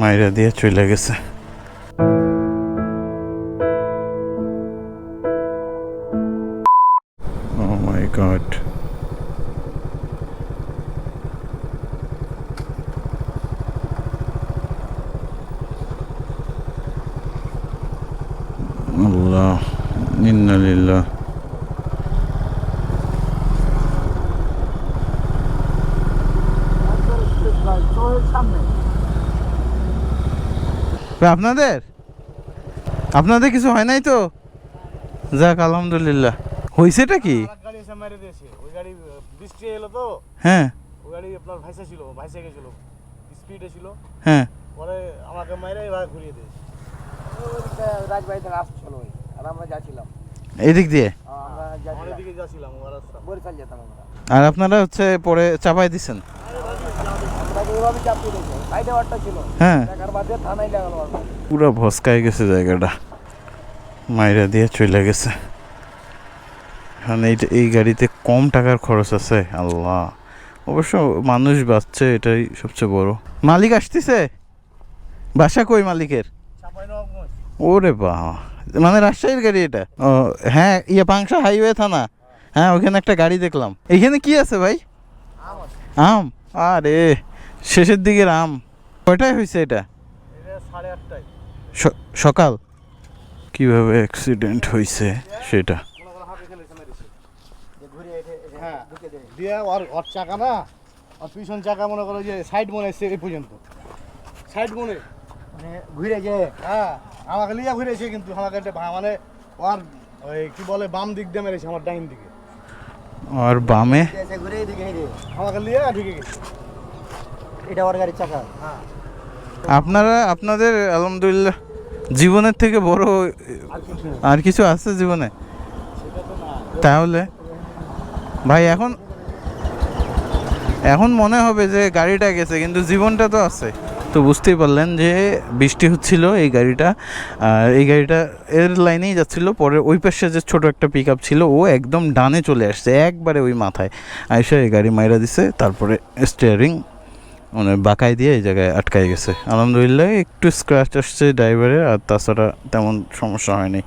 মাইরা দিয়ে চলে গেছে। Oh my god. আল্লাহ আপনাদের? আপনাদের কিছু হয় নাই তো? যাক আলহামদুলিল্লাহ। হয়েছেটা কি? আরেক এসে মেরে দিয়েছে। ওই গাড়ি বৃষ্টি এলো তো? হ্যাঁ। ওই গাড়ি আপনার ভাইসা ছিল ভাইসা স্পিডে ছিল। হ্যাঁ। পরে আমাকে ঘুরিয়ে দিয়েছে। এদিক দিয়ে? আমরা আর আপনারা হচ্ছে পরে চাপাই দিছেন আমরা ওইভাবে চাপিয়ে দিয়েছে সাইডে ওয়ারটা ছিল হ্যাঁ। পুরো ভস্কায় গেছে জায়গাটা। মাইরা দিয়ে চলে গেছে। এখন এই এই গাড়িতে কম টাকার খরচ আছে। আল্লাহ। অবশ্য মানুষ বাঁচছে এটাই সবচেয়ে বড়। মালিক আসতেছে? বাসা কই মালিকের? ওরে বা মানে রাজশাহীর গাড়ি এটা? ও হ্যাঁ ইয়ে পাংশা হাইওয়ে থানা। হ্যাঁ ওখানে একটা গাড়ি দেখলাম। এখানে কি আছে ভাই? আম? আরে! শেষের দিকে রাম। কয়টায় হয়েছে এটা? এটা সাড়ে আটটায়। স- সকাল? কীভাবে অ্যাক্সিডেন্ট হয়েছে সেটা? দিয়ে ওর ওর চাকা না ওর পিছন চাকা মনে করো যে সাইড মনে এসছে এই পর্যন্ত। সাইড মনে। মানে ঘুরে যে। হ্যাঁ আমাকে লিয়া ঘুরেছে কিন্তু আমাকে একটা ভা- মানে ওর ওই কি বলে বাম দিক দিয়ে মেরেছে আমার ডাইন দিকে। আর বামে? ঘুরে আমাকে লিয়ে ঢুকে গেছে। এটা ওর গাড়ির চাকা। আপনারা, আপনাদের, আলহামদুলিল্লাহ, জীবনের থেকে বড় আর কিছু আছে জীবনে? তাহলে, ভাই, এখন এখন মনে হবে যে গাড়িটা গেছে, কিন্তু জীবনটা তো আছে। তো বুঝতেই পারলেন যে বৃষ্টি হচ্ছিল এই গাড়িটা, আর এই গাড়িটা এর লাইনেই যাচ্ছিল। পরে ওই পাশে যে ছোট একটা পিক ছিল, ও একদম ডানে চলে আসছে, একবারে ওই মাথায়। আইসা এই গাড়ি মাইরা দিছে, তারপরে স্টিয়ারিং মানে বাঁকাই দিয়ে এই জায়গায় আটকাই গেছে। আলহামদুলিল্লাহ, একটু স্ক্র্যাচ আসছে ড্রাইভারের আর তাছাড়া তেমন সমস্যা হয়নি।